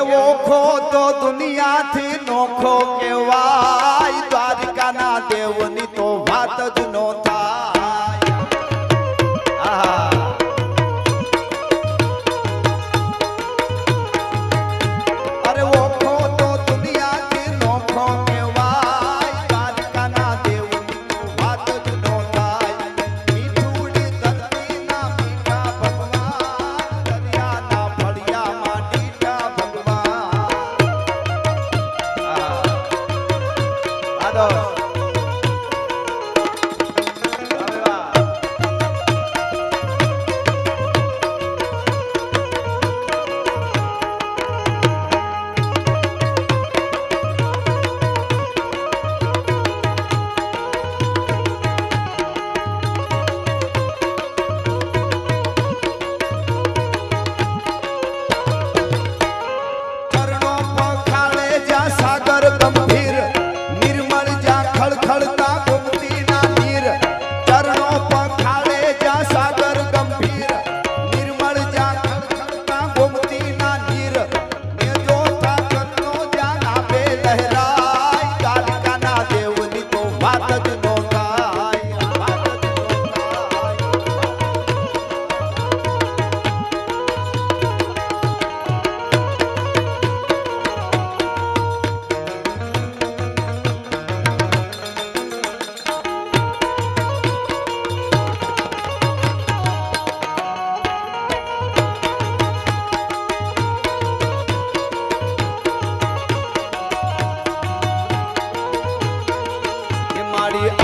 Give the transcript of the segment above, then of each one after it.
ઓખો તો દુનિયાથી નોખો કેવાય દ્વારિકાના દેવની Obrigado.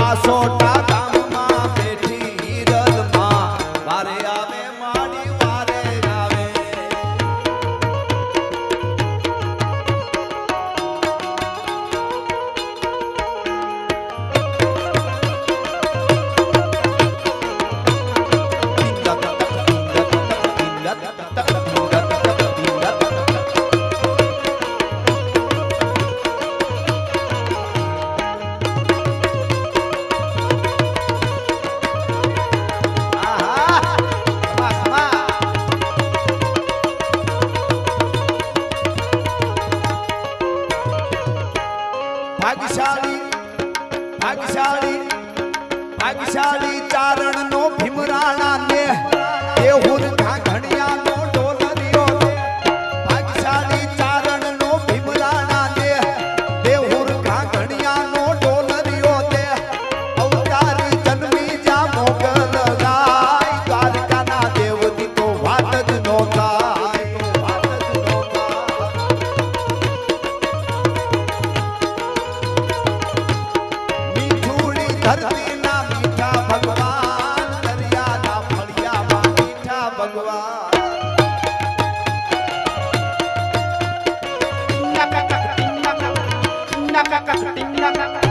পাঁচশো টাকা Ting, la.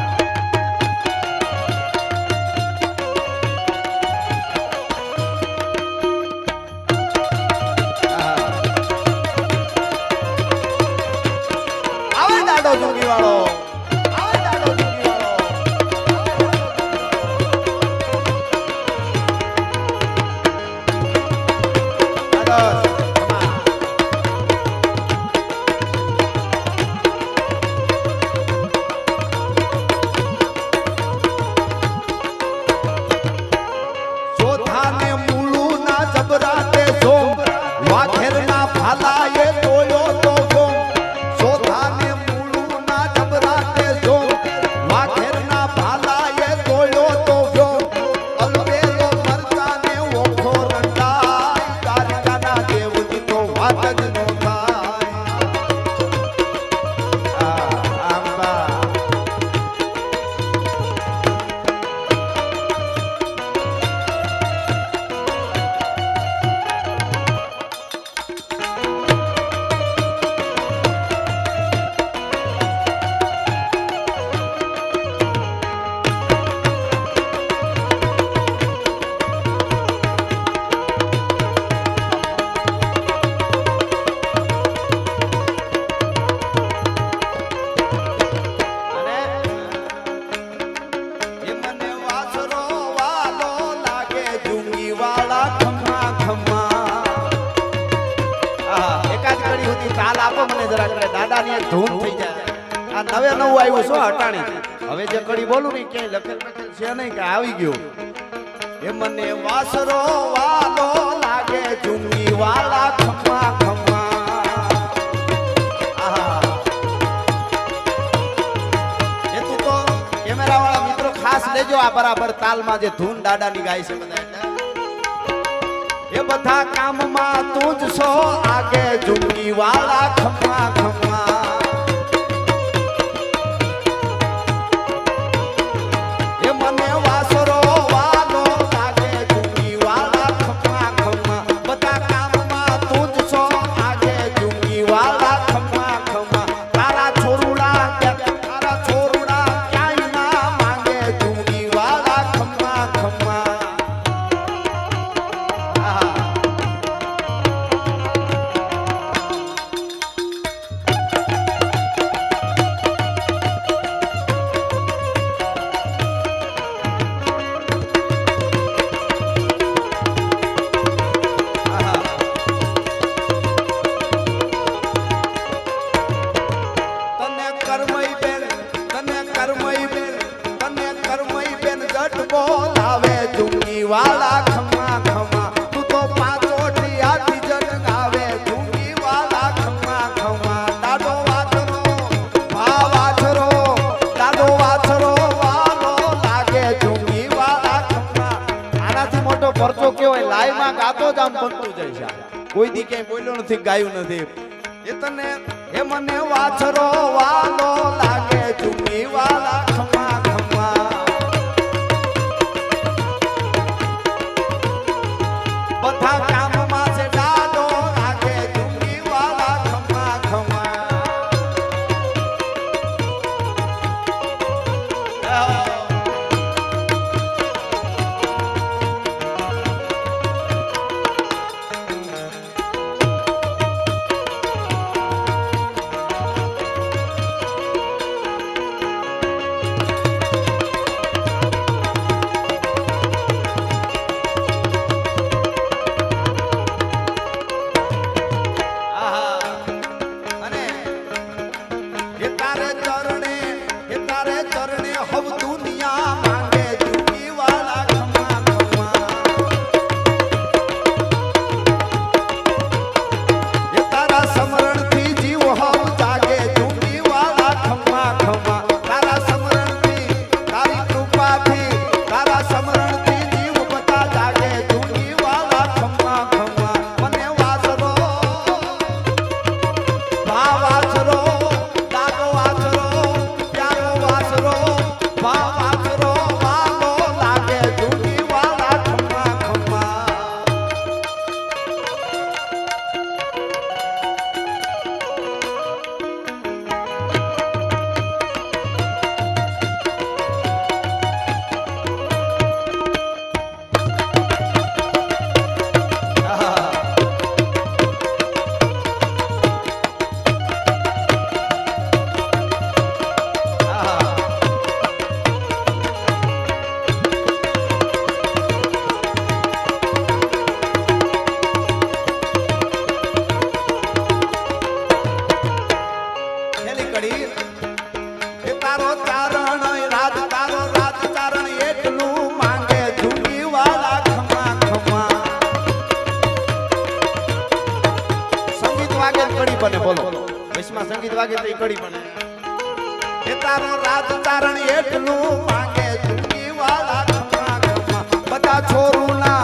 ધૂમ થઈ જાય. આ નવે નવું આવ્યું શું હટાણી હવે જે કડી બોલું ને ક્યાંય લખેલ લખેલ છે નહીં કે આવી ગયું. એ મને વાસરો વાલો લાગે ઝુંગી વાલા ખમા ખમા. લેજો આ બરાબર તાલમાં જે ધૂન દાદાની ગાય છે બધા એ બધા કામમાં તું જ સો આગે ઝુંગી વાલા ખમા ખમ્મા લાઈવમાં ગાતો જ બનતું જાય છે. કોઈ દી ક્યાંય બોલ્યો નથી, ગાયું નથી. એ તને, એ મને વાછરો વાલો લાગે ચુમી વાલા ખમા Oh. વાગે કડી બને, બોલો. વૈશ્વમાં સંગીત વાગે તો એ કડી બને. એ તારો રાજકારણ એટલું માંગે જુકી વાળા બધા છોરું ના